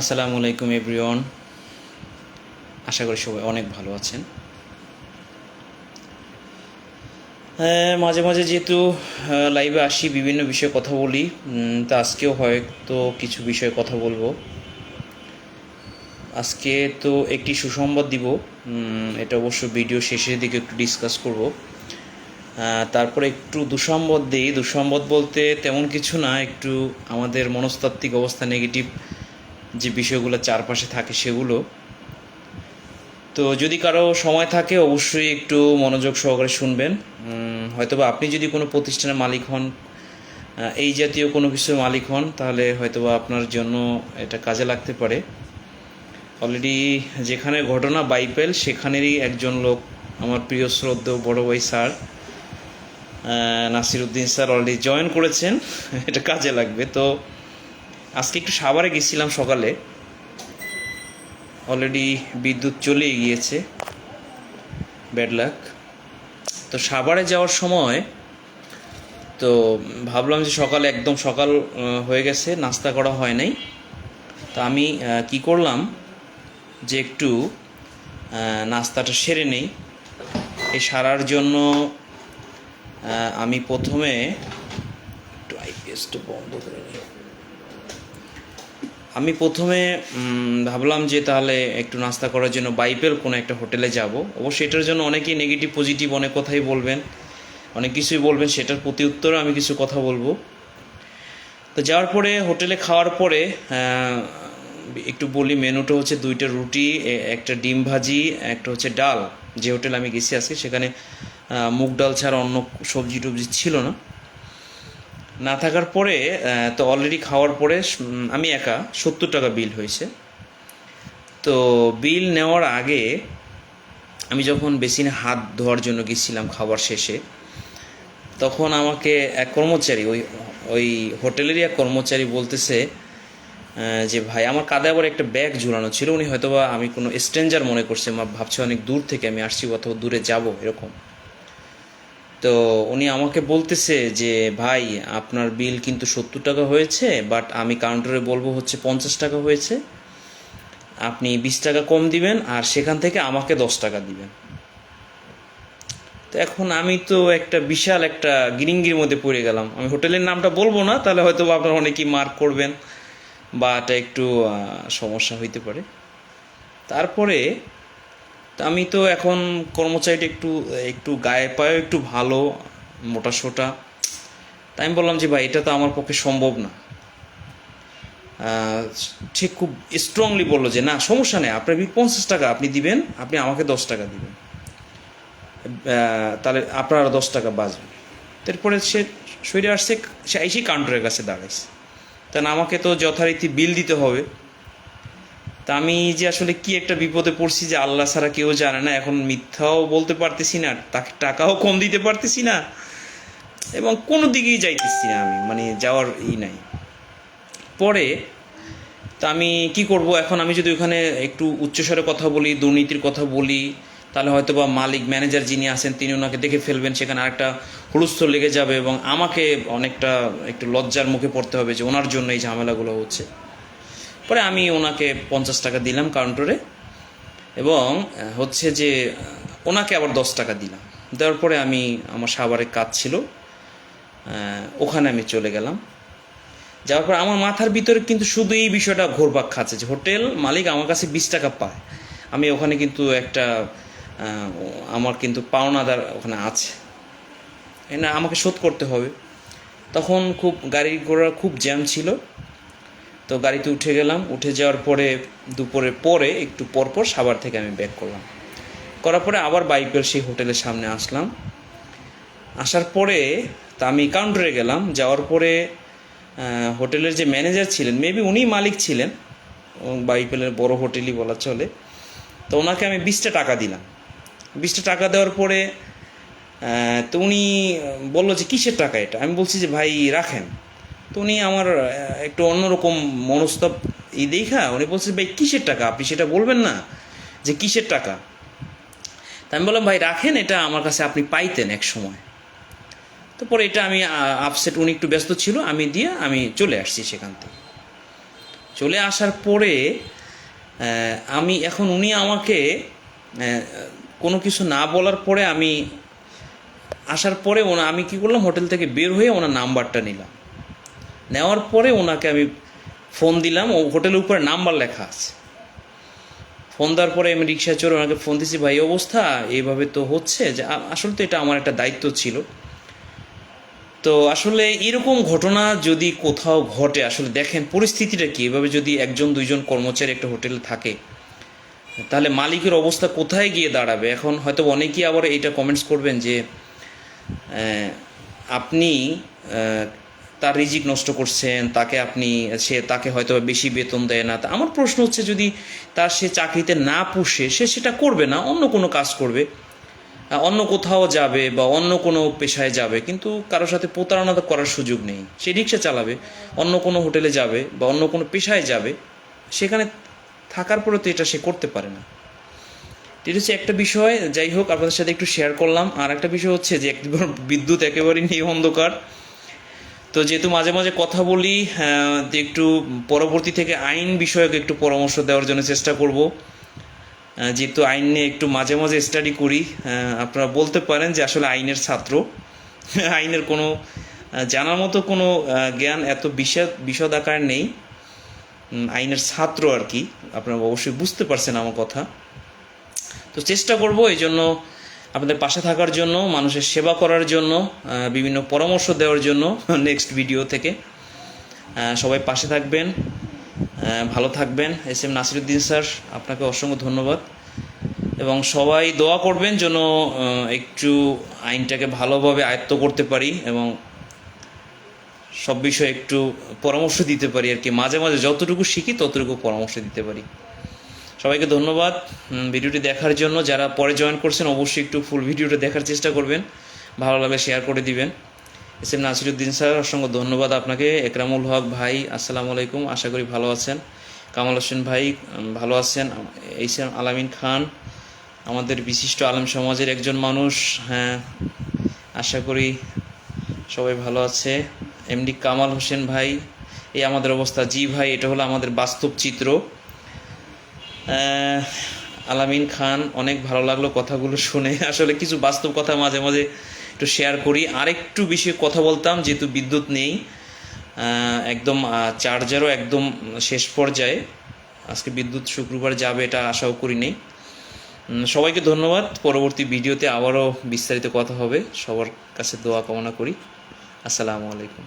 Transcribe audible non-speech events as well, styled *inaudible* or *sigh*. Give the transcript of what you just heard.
আসসালামু আলাইকুম এভরিওয়ান আশা করি সবাই অনেক ভালো আছেন। মাঝে মাঝে যেহেতু লাইভে আসি, বিভিন্ন বিষয়ে কথা বলি তা আজকেও হয়তো কিছু বিষয়ে কথা বলব। আজকে তো একটি সুসংবাদ দিব এটা অবশ্য ভিডিও শেষের দিকে একটু ডিসকাস করব। তারপরে একটু দুঃসংবাদ দিই। দুঃসংবাদ বলতে তেমন কিছু না, একটু আমাদের মনস্তাত্ত্বিক অবস্থা নেগেটিভ যে বিষয়গুলো চারপাশে থাকে সেগুলো। তো যদি কারও সময় থাকে, অবশ্যই একটু মনোযোগ সহকারে শুনবেন। হয়তোবা আপনি যদি কোনো প্রতিষ্ঠানের মালিক হন এই জাতীয় কোনো কিছুর মালিক হন, তাহলে হয়তোবা আপনার জন্য এটা কাজে লাগতে পারে। অলরেডি যেখানে ঘটনা বাইপেল, সেখানেরই একজন লোক, আমার প্রিয় শ্রদ্ধেয় বড় ভাই sir Nasir Uddin sir already join করেছেন। *laughs* এটা কাজে লাগবে। তো আজকে একটু সাভারে গেছিলাম সকালে। অলরেডি বিদ্যুৎ চলে গিয়েছে। ব্যাড লাক তো সাভারে যাওয়ার সময় তো ভাবলাম যে সকালে একদম সকাল হয়ে গেছে, নাস্তা করা হয় নাই। তো আমি কি করলাম যে একটু নাস্তাটা সেরে নেই। এই সারার জন্য আমি প্রথমে একটু আইপিএসটা বন্ধ করে নিই। আমি প্রথমে ভাবলাম যে তাহলে একটু নাস্তা করার জন্য বাইপেল কোনো একটা হোটেলে যাব। অবশ্যই এটার জন্য অনেকেই নেগেটিভ পজিটিভ অনেক কথাই বলবেন। অনেক কিছুই বলবেন, সেটার প্রতি উত্তরে আমি কিছু কথা বলব। তো যাওয়ার পরে, হোটেলে খাওয়ার পরে একটু বলি, মেনুটা হচ্ছে দুইটা রুটি একটা ডিম ভাজি, একটা হচ্ছে ডাল। যে হোটেলে আমি গেছি আজকে, সেখানে মুগ ডাল ছাড়া অন্য সবজি টবজি ছিল না। না থাকার পরে তো অলরেডি খাওয়ার পরে আমি একা, সত্তর টাকা বিল হয়েছে। তো বিল নেওয়ার আগে আমি যখন বেসিনে হাত ধোয়ার জন্য গেছিলাম খাবার শেষে, তখন আমাকে এক কর্মচারী, ওই ওই হোটেলেরই এক কর্মচারী বলতেছে যে, ভাই, আমার কাঁধে আবার একটা ব্যাগ ঝুলানো ছিল, উনি হয়তোবা আমি কোনো স্ট্রেঞ্জার মনে করছে ভাবছে অনেক দূর থেকে আমি আসছি কোথাও দূরে যাব, এরকম। তো উনি আমাকে বলতেছে যে, ভাই, আপনার বিল কিন্তু সত্তর টাকা হয়েছে বাট আমি কাউন্টারে বলব হচ্ছে পঞ্চাশ টাকা হয়েছে। আপনি বিশ টাকা কম দিবেন আর সেখান থেকে আমাকে দশ টাকা দিবেন। তো এখন আমি তো একটা বিশাল একটা গিরিঙ্গির মধ্যে পড়ে গেলাম। আমি হোটেলের নামটা বলব না, তাহলে হয়তো আপনারা অনেকেই মার্ক করবেন, বা এটা একটু সমস্যা হইতে পারে। তারপরে তা আমি তো এখন কর্মচারীটা একটু একটু গায়ে পায়ে, একটু ভালো, মোটা সোটা। তাই আমি বললাম যে, ভাই, এটা তো আমার পক্ষে সম্ভব না। সে খুব স্ট্রংলি বলল যে, না, সমস্যা নেই, আপনার পঞ্চাশ টাকা আপনি দিবেন, আপনি আমাকে দশ টাকা দিবেন। তাহলে আপনার দশ টাকা বাঁচবে। তারপরে সে সইরে আসছে, সে এসেই কাউন্টারের কাছে দাঁড়াইছে। তা না, আমাকে তো যথারীতি বিল দিতে হবে। তা আমি যে আসলে কি একটা বিপদে পড়ছি যে আল্লাহ ছাড়া কেউ জানে না, এখন মিথ্যাও বলতে পারতেছি না তাকে টাকাও কম দিতে পারতেছি না, এবং কোনো দিকেই যাইতেছি না আমি মানে যাওয়ার ই নাই। পরে তা আমি কি করব এখন, আমি যদি ওখানে একটু উচ্চস্বরে কথা বলি, দুর্নীতির কথা বলি, তাহলে হয়তো বা মালিক ম্যানেজার যিনি আছেন, তিনি ওনাকে দেখে ফেলবেন, সেখানে আরেকটা হুলস্থ লেগে যাবে, এবং আমাকে অনেকটা একটু লজ্জার মুখে পড়তে হবে যে ওনার জন্য এই ঝামেলাগুলো হচ্ছে। পরে আমি ওনাকে পঞ্চাশ টাকা দিলাম কাউন্টারে এবং হচ্ছে যে, ওনাকে আবার দশ টাকা দিলাম। দেওয়ার পরে আমি, আমার সাভারের কাজ ছিল ওখানে আমি চলে গেলাম। যাওয়ার পর আমার মাথার ভিতরে কিন্তু শুধু এই বিষয়টা ঘোরপাক খাচ্ছে যে, হোটেল মালিক আমার কাছে বিশ টাকা পায়। আমি ওখানে কিন্তু একটা আমার কিন্তু পাওনাদার ওখানে আছে। না আমাকে শোধ করতে হবে। তখন খুব গাড়ি ঘোড়া খুব জ্যাম ছিল। তো গাড়িতে উঠে গেলাম। উঠে যাওয়ার পরে দুপুরে পরে একটু পরপর সাভার থেকে আমি ব্যাক করলাম। করার পরে আবার বাইকের সেই হোটেলের সামনে আসলাম। আসার পরে তা আমি কাউন্টারে গেলাম। যাওয়ার পরে হোটেলের যে ম্যানেজার ছিলেন মেবি উনি মালিক ছিলেন। বাইপেলের বড় হোটেলই বলা চলে। তো ওনাকে আমি বিশটা টাকা দিলাম। বিশটা টাকা দেওয়ার পরে তো উনি বলল যে, কিসের টাকা এটা? আমি বলছি যে, ভাই, রাখেন। তো উনি আমার একটু অন্যরকম মনস্তাপ ই দেখা, উনি বলছে, ভাই, কিসের টাকা? আপনি সেটা বলবেন না যে কিসের টাকা? তা আমি বললাম, ভাই, রাখেন, এটা আমার কাছে আপনি পাইতেন এক সময়। তো পরে এটা আমি আপসেট উনি একটু ব্যস্ত ছিল, আমি দিয়ে আমি চলে আসছি সেখান থেকে। চলে আসার পরে আমি এখন উনি আমাকে কোনো কিছু না বলার পরে আমি আসার পরে ওনা, আমি কি করলাম, হোটেল থেকে বের হয়ে ওনার নাম্বারটা নিলাম। নেওয়ার পরে ওনাকে আমি ফোন দিলাম। ও হোটেলের উপরে নাম্বার লেখা আছে। ফোন দেওয়ার পরে আমি রিক্সা চড়ে ওনাকে ফোন দিছি, ভাই অবস্থা? এইভাবে তো হচ্ছে যে আসলে তো এটা আমার একটা দায়িত্ব ছিল। তো আসলে এরকম ঘটনা যদি কোথাও ঘটে, আসলে দেখেন পরিস্থিতিটা কি? এভাবে যদি একজন, দুইজন কর্মচারী একটা হোটেলে থাকে, তাহলে মালিকের অবস্থা কোথায় গিয়ে দাঁড়াবে? এখন হয়তো অনেকেই আবার এইটা কমেন্টস করবেন যে আপনি তার রিজিক নষ্ট করছেন, তাকে আপনি, সে তাকে হয়তো বেশি বেতন দেয় না। তা আমার প্রশ্ন হচ্ছে যদি তার সে চাকরিতে না পুষে, সে সেটা করবে না, অন্য কোনো কাজ করবে, অন্য কোথাও যাবে বা অন্য কোনো পেশায় যাবে, কিন্তু কারোর সাথে প্রতারণা করার সুযোগ নেই। সে রিক্সা চালাবে, অন্য কোনো হোটেলে যাবে বা অন্য কোনো পেশায় যাবে, সেখানে থাকার পরে তো এটা সে করতে পারে না। এটা হচ্ছে একটা বিষয়, যাই হোক, আপনাদের সাথে একটু শেয়ার করলাম। আর একটা বিষয় হচ্ছে যে বিদ্যুৎ একেবারেই নেই অন্ধকার। তো যেহেতু মাঝে মাঝে কথা বলি একটু পরবর্তী থেকে আইন বিষয়ক একটু পরামর্শ দেওয়ার জন্য চেষ্টা করব। যেহেতু আইন নিয়ে একটু মাঝে মাঝে স্টাডি করি আপনারা বলতে পারেন যে আসলে আইনের ছাত্র। *laughs* আইনের কোনো জানার মতো কোনো জ্ঞান এত বিশদ বিশদ আকার নেই। আইনের ছাত্র আর কি, আপনারা অবশ্যই বুঝতে পারছেন আমার কথা। তো চেষ্টা করব এই জন্য আপনাদের পাশে থাকার জন্য, মানুষের সেবা করার জন্য বিভিন্ন পরামর্শ দেওয়ার জন্য *laughs* নেক্সট ভিডিও থেকে। সবাই পাশে থাকবেন ভালো থাকবেন। এস এম নাসিরুদ্দিন স্যার, আপনাকে অসংখ্য ধন্যবাদ। এবং সবাই দোয়া করবেন যেন একটু আইনটাকে ভালোভাবে আয়ত্ত করতে পারি এবং সব বিষয়ে একটু পরামর্শ দিতে পারি আর কি। মাঝে মাঝে যতটুকু শিখি, ততটুকু পরামর্শ দিতে পারি। সবাইকে ধন্যবাদ। ভিডিওটি দেখার জন্য যারা পরে জয়েন করছেন, অবশ্যই একটু ফুল ভিডিওটা দেখার চেষ্টা করবেন। ভালো লাগলে শেয়ার করে দিবেন। এস এম নাসিরুদ্দিন স্যার, অসংখ্য ধন্যবাদ আপনাকে। একরামুল হক ভাই, আসসালামু আলাইকুম। আশা করি ভালো আছেন। কামাল হোসেন ভাই ভালো আছেন। এইচ এম আলামিন খান, আমাদের বিশিষ্ট আলম সমাজের একজন মানুষ। হ্যাঁ আশা করি সবাই ভালো আছে। এমডি কামাল হোসেন ভাই, এই আমাদের অবস্থা। জি ভাই, এটা হলো আমাদের বাস্তব চিত্র। আলামিন খান, অনেক ভালো লাগল কথাগুলো শুনে। *laughs* আসলে কিছু বাস্তব কথা মাঝে মাঝে একটু শেয়ার করি। আরেকটু বেশি কথা বলতাম, যেহেতু বিদ্যুৎ নেই একদম চার্জারও একদম শেষ পর্যায়ে। আজকে বিদ্যুৎ শুক্রবার যাবে এটা আশাও করি নেই সবাইকে ধন্যবাদ। পরবর্তী ভিডিওতে আবারও বিস্তারিত কথা হবে। সবার কাছে দোয়া কামনা করি। আসসালামু আলাইকুম।